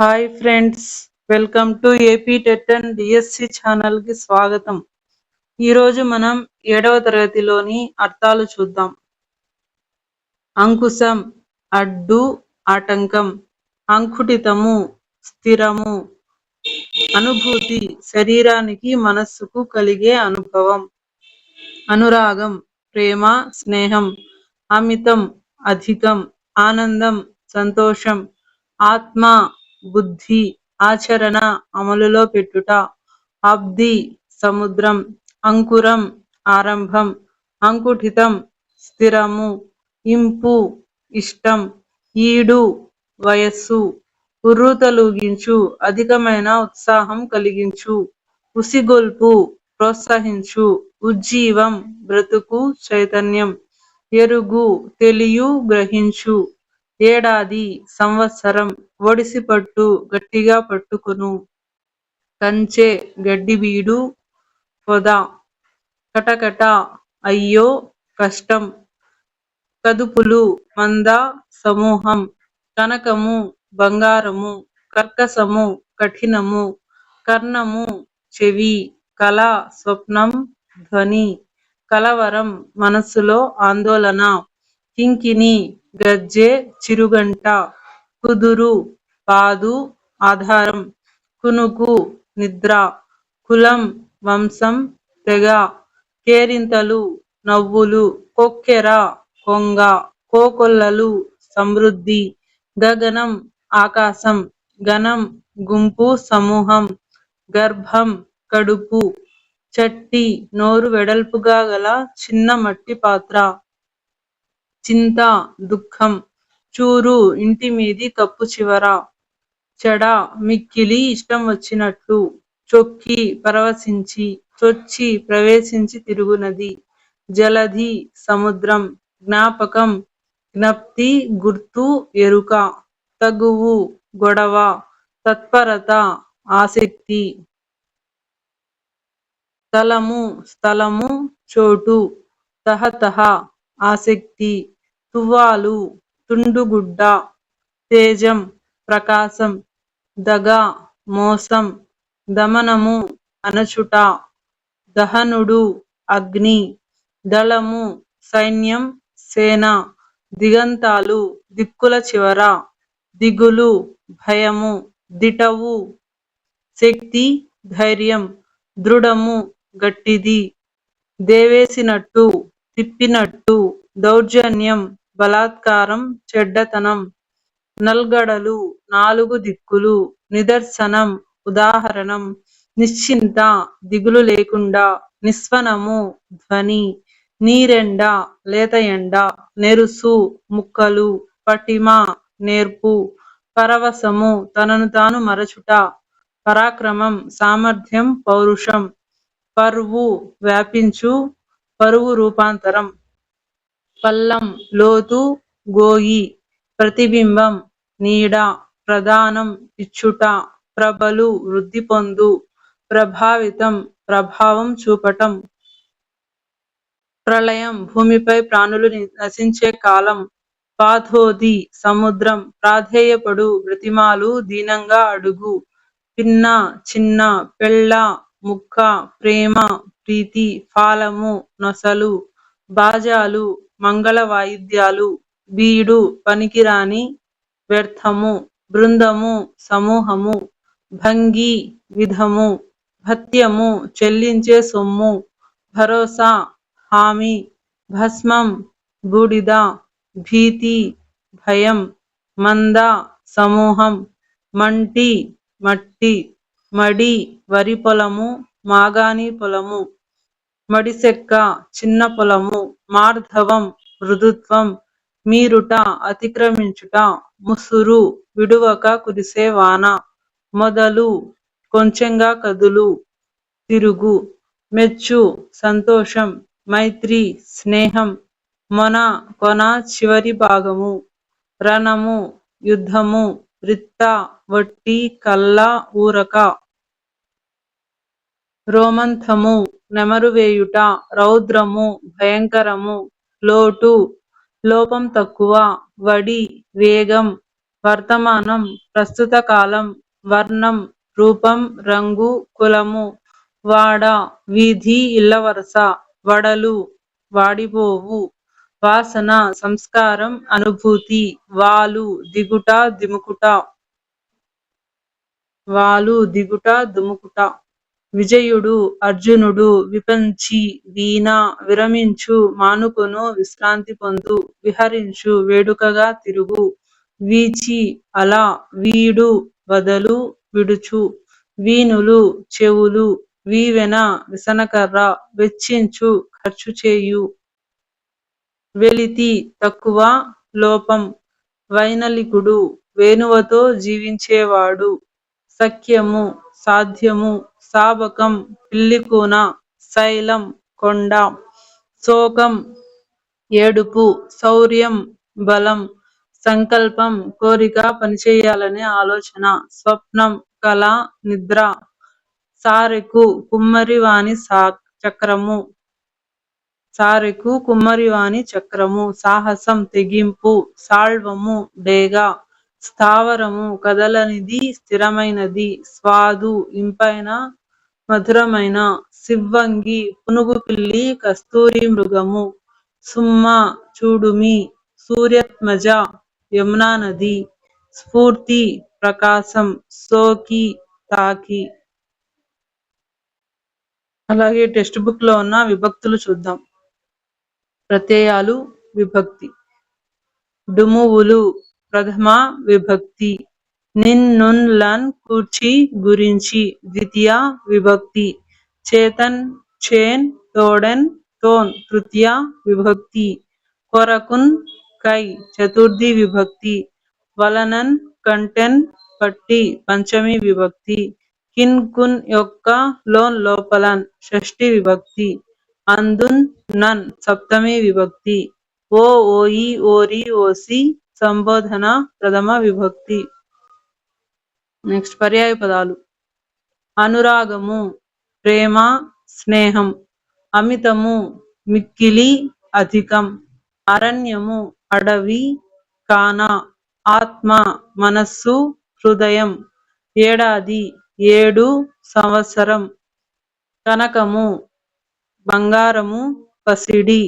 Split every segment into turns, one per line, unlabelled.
Hi friends welcome to AP TET and DSC ఛానల్కి స్వాగతం. ఈరోజు మనం ఏడవ తరగతిలోని అర్థాలు చూద్దాం. అంకుశం అడ్డు ఆటంకం అంకుటితము స్థిరము అనుభూతి శరీరానికి మనస్సుకు కలిగే అనుభవం. అనురాగం ప్రేమ స్నేహం అమితం అధికం ఆనందం సంతోషం ఆత్మ బుద్ధి ఆచరణ అమలులో పెట్టుట అబ్ది సముద్రం అంకురం ఆరంభం అంకుఠితం స్థిరము ఇంపు ఇష్టం ఈడు వయస్సు ఉర్రూతలూగించు అధికమైన ఉత్సాహం కలిగించు ఉసిగొల్పు ప్రోత్సహించు ఉజ్జీవం బ్రతుకు చైతన్యం ఎరుగు తెలియు గ్రహించు ఏడాది సంవత్సరం ఒడిసిపట్టు గట్టిగా పట్టుకొను. కంచె గడ్డిబీడు పొద. కటకట అయ్యో కష్టం. కదుపులు మంద సమూహం. కనకము బంగారము కర్కసము కఠినము కర్ణము చెవి కళ స్వప్నం ధ్వని కలవరం మనస్సులో ఆందోళన కింకిని గజ్జె చిరుగంట కుదురు పాదు ఆధారం కునుకు నిద్ర కులం వంశం తెగ కేరింతలు నవ్వులు కొక్కెర కొంగ కోకొల్లలు సమృద్ధి గగనం ఆకాశం గణం గుంపు సమూహం గర్భం కడుపు చట్టి నోరు వెడల్పుగా గల చిన్న మట్టి పాత్ర. చింత దుఃఖం. చూరు ఇంటి మీది కప్పు చివర. చెడ మిక్కిలి ఇష్టం వచ్చినట్లు. చొక్కి పరవశించి చొచ్చి ప్రవేశించి తిరుగునది. జలధి సముద్రం జ్ఞాపకం జ్ఞప్తి గుర్తు ఎరుక. తగువు గొడవ తత్పరత ఆసక్తి. స్థలము స్థలము చోటు. తహతహ. ఆసక్తి తువ్వాలు తుండుగుడ్డ తేజం ప్రకాశం దగ మోసం దమనము అనచుట దహనుడు అగ్ని దళము సైన్యం సేన దిగంతాలు దిక్కుల చివర దిగులు భయము దిటవు శక్తి ధైర్యం దృఢము గట్టిది దేవేసినట్టు తిప్పినట్టు దౌర్జన్యం బలాత్కారం చెడ్డతనం నల్గడలు నాలుగు దిక్కులు నిదర్శనం ఉదాహరణం నిశ్చింత దిగులు లేకుండా నిస్వనము ధ్వని నీరెండ లేత ఎండ నెరుసు ముక్కలు పటిమ నేర్పు పరవశము తనను తాను మరచుట పరాక్రమం సామర్థ్యం పౌరుషం పరువు వ్యాపించు పరువు రూపాంతరం. పల్లం లోతు గోయి ప్రతిబింబం నీడ ప్రధానం ఇచ్చుట ప్రబలు వృద్ధి పొందు ప్రభావితం ప్రభావం చూపటం. ప్రళయం భూమిపై ప్రాణులు నశించే కాలం. పాథోది సముద్రం ప్రాధేయపడు బ్రతిమాలు దీనంగా అడుగు. పిన్న చిన్న పెళ్ళ ముక్క ప్రేమ ప్రీతి ఫాలము నొసలు బాజాలు మంగళ వాయిద్యాలు బీడు పనికిరాని వ్యర్థము బృందము సమూహము భంగి విధము భత్యము చెల్లించే సొమ్ము భరోసా హామీ భస్మం బూడిద భీతి భయం మంద సమూహం మంటి మట్టి మడి వరి పొలము మాగాణి పొలము. మడిసెక్క చిన్న పొలము మార్ధవం మృదుత్వం మీరుట అతిక్రమించుట ముసురు విడువక కురిసే వాన మొదలు కొంచెంగా కదులు తిరుగు మెచ్చు సంతోషం మైత్రి స్నేహం మొన కొన చివరి భాగము రణము యుద్ధము రిత్త వట్టి కల్లా ఊరక రోమంథము నెమరువేయుట రౌద్రము భయంకరము లోటు లోపం తక్కువ వడి వేగం వర్తమానం ప్రస్తుత కాలం వర్ణం రూపం రంగు కులము వాడ వీధి ఇల్లవరస వడలు వాడిపోవు వాసన సంస్కారం అనుభూతి వాలు దిగుట దిముకుట వాలు దిగుట దుముకుట. విజయుడు అర్జునుడు విపంచి వీణ విరమించు మానుకొను విశ్రాంతి పొందు విహరించు వేడుకగా తిరుగు వీచి అలా వీడు వదలు విడుచు వీనులు చెవులు వీవెన విసనకర్ర వెచ్చించు ఖర్చు చేయు వెలితి తక్కువ లోపం వైనలికుడు వేణువతో జీవించేవాడు సఖ్యము సాధ్యము సాబకం పిల్లికూన శైలం కొండ శోకం ఏడుపు శౌర్యం బలం సంకల్పం కోరిక పనిచేయాలనే ఆలోచన స్వప్నం కళ నిద్ర సారెకు కుమ్మరివాణి సా చక్రము. సారెకు కుమ్మరివాణి చక్రము సాహసం తెగింపు సాళ్వము డేగ స్థావరము కదలనిది స్థిరమైనది స్వాదు ఇంపైన మధురమైన సివ్వంగి పునుగు పిల్లి కస్తూరి మృగము సుమ్మ చూడుమి సూర్యత్మజ యమునా నది స్ఫూర్తి ప్రకాశం సోకి తాకి. అలాగే టెక్స్ట్ బుక్లో ఉన్న విభక్తులు చూద్దాం. ప్రత్యయాలు విభక్తి. డుమువులు ప్రథమ విభక్తి. నిన్ లన్ కూర్చి గురించి ద్వితీయ విభక్తి. చేతన్ చేన్ తోడెన్ తోన్ తృతీయ విభక్తి. కొరకున్ కై చతుర్థి విభక్తి. వలనన్ కంటెన్ పట్టి పంచమి విభక్తి. కిన్ కున్ యొక్క లోన్ లోపలన్ షష్ఠి విభక్తి. అందున్ నన్ సప్తమి విభక్తి. ఓ ఓయి ఓరి ఓసి సంబోధన ప్రథమ విభక్తి. నెక్స్ట్ పర్యాయ పదాలు. అనురాగము ప్రేమ స్నేహం అమితము మిక్కిలి అధికం అరణ్యము అడవి కాన ఆత్మ మనస్సు హృదయం ఏడాది ఏడు సంవత్సరం కనకము బంగారము పసిడి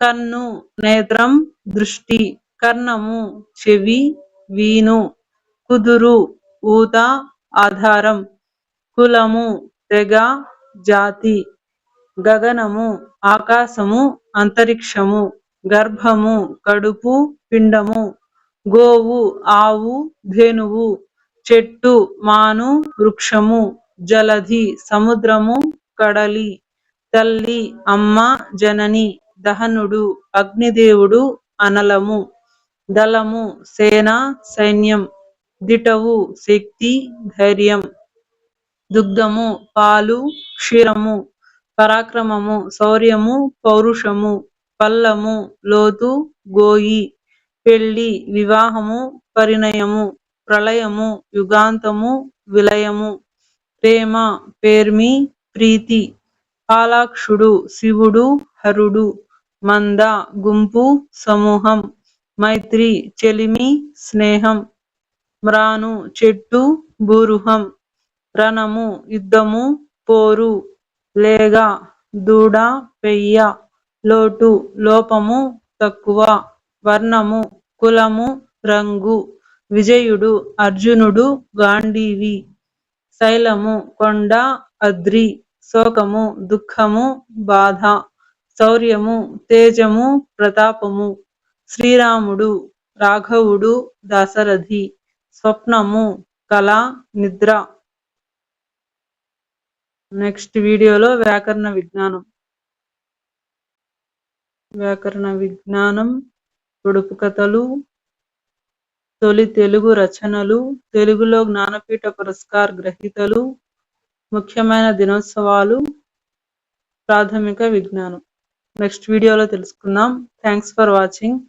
కన్ను నేత్రం దృష్టి కర్ణము చెవి వీను కుదురు ఊత ఆధారం. కులము తెగ జాతి గగనము ఆకాశము అంతరిక్షము గర్భము కడుపు పిండము గోవు ఆవు ధేనువు చెట్టు మాను వృక్షము జలధి సముద్రము కడలి తల్లి అమ్మ జనని దహనుడు అగ్నిదేవుడు అనలము దళము సేన సైన్యం దిటవు శక్తి ధైర్యం దుగ్ధము పాలు క్షీరము పరాక్రమము శౌర్యము పౌరుషము పల్లము లోతు గోయి పెళ్ళి వివాహము పరిణయము ప్రళయము యుగాంతము విలయము ప్రేమ పేర్మి ప్రీతి పాలాక్షుడు శివుడు హరుడు మంద గుంపు సమూహం మైత్రి చెలిమి స్నేహం మ్రాను చెట్టు భూరుహం రణము యుద్ధము పోరు లేగ దూడ పెయ్య లోటు లోపము తక్కువ వర్ణము కులము రంగు విజయుడు అర్జునుడు గాంధీవి శైలము కొండ అద్రి శోకము దుఃఖము బాధ శౌర్యము తేజము ప్రతాపము శ్రీరాముడు రాఘవుడు దాశరథి స్వప్నము కళ నిద్ర. నెక్స్ట్ వీడియోలో వ్యాకరణ విజ్ఞానం. వ్యాకరణ విజ్ఞానం పొడుపు కథలు తొలి తెలుగు రచనలు తెలుగులో జ్ఞానపీఠ పురస్కార్ గ్రహీతలు ముఖ్యమైన దినోత్సవాలు ప్రాథమిక విజ్ఞానం. నెక్స్ట్ వీడియోలో తెలుసుకుందాం. Thanks for watching